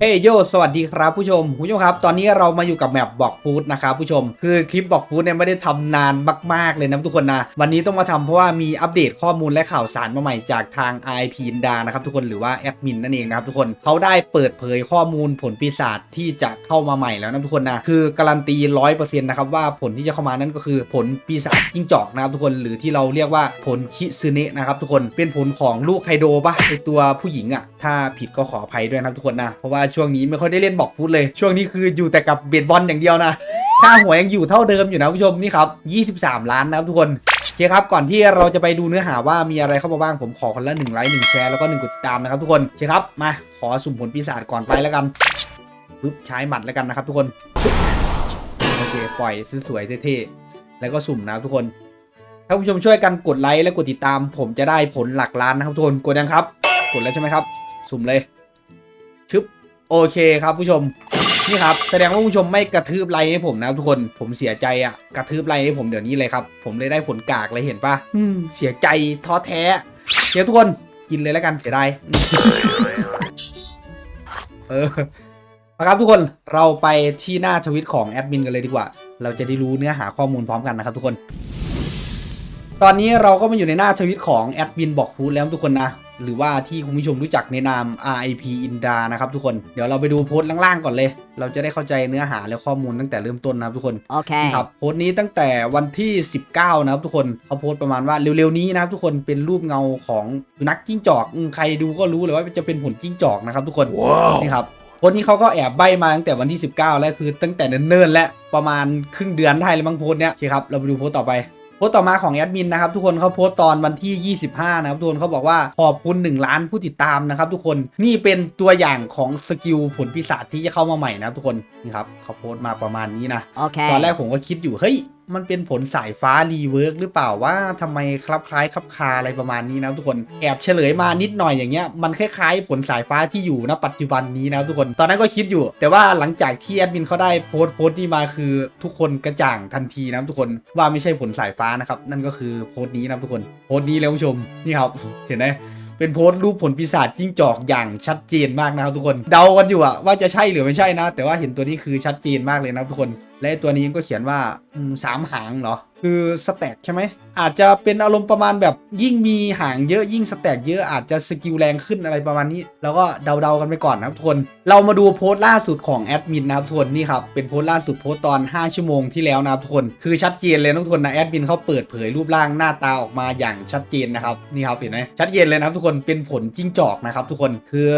เฮ้ยโยสวัสดีครับผู้ชมคุณผู้ชมครับ ตอนนี้เรามาอยู่กับแมปบอกฟูดนะครับผู้ชม คือคลิปบอกฟูดเนี่ยไม่ได้ทำนานมาก ๆ เลยนะทุกคนนะ วันนี้ต้องมาทำเพราะว่ามีอัปเดตข้อมูลและข่าวสารมาใหม่จากทาง IP อินดานะครับทุกคนหรือว่าแอดมินนั่นเองนะครับทุกคนเขาได้เปิดเผยข้อมูลผลปีศาจที่จะเข้ามาใหม่แล้วนะทุกคนนะคือการันตีร้อยเปอร์เซ็นต์นะครับว่าผลที่จะเข้ามานั่นก็คือผลปีศาจจิ้งจอกนะครับทุกคนหรือที่เราเรียกว่าผลคิซึเนะนะครับทุกคนเป็นผลของลูกไคโดปะไอตัวผู้หญิงอะถ้าผิดก็ขออภัยด้วยนะครับทุกคนนะเพราะว่าช่วงนี้ไม่ค่อยได้เล่นบอกฟูดเลย ช่วงนี้คืออยู่แต่กับเบสบอลอย่างเดียวนะค่าหัวยังอยู่เท่าเดิมอยู่นะผู้ชมนี่ครับ 23 ล้านนะครับทุกคนโอเคครับ ก่อนที่เราจะไปดูเนื้อหาว่ามีอะไรเข้ามาบ้างผมขอคนละ1ไลค์1แชร์แล้วก็1กดติดตามนะครับทุกคนโอเคครับมาขอสุ่มผลปีศาจก่อนไปแล้วกันปึ๊บใช้หมัดแล้วกันนะครับทุกคนโอเคปล่อยสวยๆเท่ๆแล้วก็สุ่มนะครับทุกคน ถ้าผู้ชมช่วยกันกดไลค์และกดติดตาม ผมจะได้ผลหลักล้านนะครับทุกคนกดยังครับ กดแล้วใช่ไหมครับ สุ่มเลย โอเคครับผู้ชมนี่ครับแสดงว่าผู้ชมไม่กระทืบไลค์ให้ผมนะทุกคนผมเสียใจอะกระทืบไลค์ให้ผมเดี๋ยวนี้เลยครับ ผมเลยได้ผลกากเลยเห็นปะอืมเสียใจท้อแท้เดี๋ยวทุกคนกินเลยแล้วกันเสียดายเออมาครับทุกคนเราไปที่หน้าทวิตของแอดมินกันเลยดีกว่า เราจะได้รู้เนื้อหาข้อมูลพร้อมกันนะครับทุกคน ตอนนี้เราก็มาอยู่ในหน้าทวิตของแอดมินบอกฟูดแล้วทุกคนนะ หรือว่าที่คุณผู้ชมรู้จักในนาม RIP อินดานะครับทุกคน เดี๋ยวเราไปดูโพสต์ล่างๆก่อนเลย เราจะได้เข้าใจเนื้อหาและข้อมูลตั้งแต่เริ่มต้นนะครับทุกคน Okay. ครับ โพสต์นี้ตั้งแต่วันที่ 19 นะครับทุกคน เขาโพสต์ประมาณว่าเร็วๆนี้นะครับทุกคน เป็นรูปเงาของสุนัขจิ้งจอกอืมใครดูก็รู้เลยว่าจะเป็นผลจิ้งจอกนะครับทุกคนนี่ครับโพสต์นี้เขาก็แอบใบมาตั้งแต่วันที่ 19 แล้วคือตั้งแต่เนิ่นๆและประมาณครึ่งเดือนได้แล้วมั้งโพสต์เนี้ยโอเคครับ เราไปดูโพสต์ต่อไป โพสต์ต่อมาของแอดมินนะครับทุกคนเขาโพสต์ตอนวันที่ 25 นะครับทุกคนเขาบอกว่าขอบคุณ 1 ล้านผู้ติดตามนะครับทุกคนนี่เป็นตัวอย่างของสกิลผลปีศาจที่จะเข้ามาใหม่นะครับทุกคนนี่ครับเขาโพสต์มาประมาณนี้นะ Okay. ตอนแรกผมก็คิดอยู่เฮ้ย มันเป็นผลสายฟ้ารีเวิร์กหรือเปล่าว่าทำไมคลับคล้ายคลับคาอะไรประมาณนี้นะทุกคนแอบเฉลยมานิดหน่อยอย่างเงี้ยมันคล้ายๆผลสายฟ้าที่อยู่ณปัจจุบันนี้นะทุกคน ตอนนั้นก็คิดอยู่ แต่ว่าหลังจากที่แอดมินเขาได้โพสต์โพสต์นี้มาคือทุกคนกระจ่างทันทีนะทุกคนว่าไม่ใช่ผลสายฟ้านะครับนั่นก็คือโพสต์นี้นะทุกคนโพสต์นี้แล้วผู้ชมนี่ครับเห็นไหมเป็นโพสต์รูปผลปีศาจจิ้งจอกอย่างชัดเจนมากนะครับทุกคน เดากันอยู่อะว่าจะใช่หรือไม่ใช่นะ แต่ว่าเห็นตัวนี้คือชัดเจนมากเลยนะทุกคน และตัวนี้ก็เขียนว่าสามหางเหรอ คือสแต็กใช่ไหม อาจจะเป็นอารมณ์ประมาณแบบยิ่งมีหางเยอะยิ่งสแต็กเยอะอาจจะสกิลแรงขึ้นอะไรประมาณนี้ แล้วก็เดาๆกันไปก่อนนะครับทุกคน เรามาดูโพสต์ล่าสุดของแอดมินนะครับทุกคนนี่ครับ เป็นโพสต์ล่าสุดโพสต์ตอน 5 ชั่วโมงที่แล้วนะครับทุกคน คือชัดเจนเลยนะทุกคนนะแอดมินเขาเปิดเผยรูปร่างหน้าตาออกมาอย่างชัดเจนนะครับนี่ครับเห็นไหมชัดเจนเลยนะครับทุกคนเป็นผลจิ้งจอกนะครับทุกคนคือ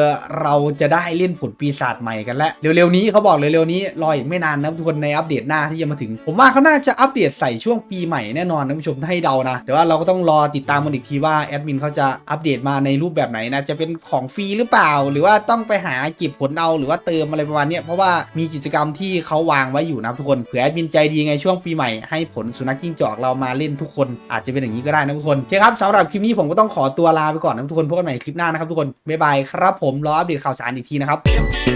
เราจะได้เล่นผลปีศาจใหม่กันแล้วเร็วๆนี้เขาบอกเร็วๆนี้รออีกไม่นานนะครับทุกคนในอัปเดตหน้าที่จะมาถึง ผมว่าเขาน่าจะอัปเดตใส่ช่วงปีใหม่แน่นอนนะผู้ชมถ้าให้เดานะ แต่ว่าเราก็ต้องรอติดตามกันอีกทีว่าแอดมินเขาจะอัปเดตมาในรูปแบบไหนนะจะเป็นของฟรีหรือเปล่า หรือว่าต้องไปหาเก็บผลเอาหรือว่าเติมอะไรประมาณนี้เพราะว่ามีกิจกรรมที่เขาวางไว้อยู่นะทุกคนเผื่อแอดมินใจดีไงช่วงปีใหม่ให้ผลสุนัขจิ้งจอกเรามาเล่นทุกคนอาจจะเป็นอย่างนี้ก็ได้นะทุกคนโอเคครับสำหรับคลิปนี้ผมก็ต้องขอตัวลาไปก่อนนะทุกคนพบกันใหม่คลิปหน้านะครับทุกคนบ๊ายบายครับผมรออัปเดตข่าวสารอีกทีนะครับ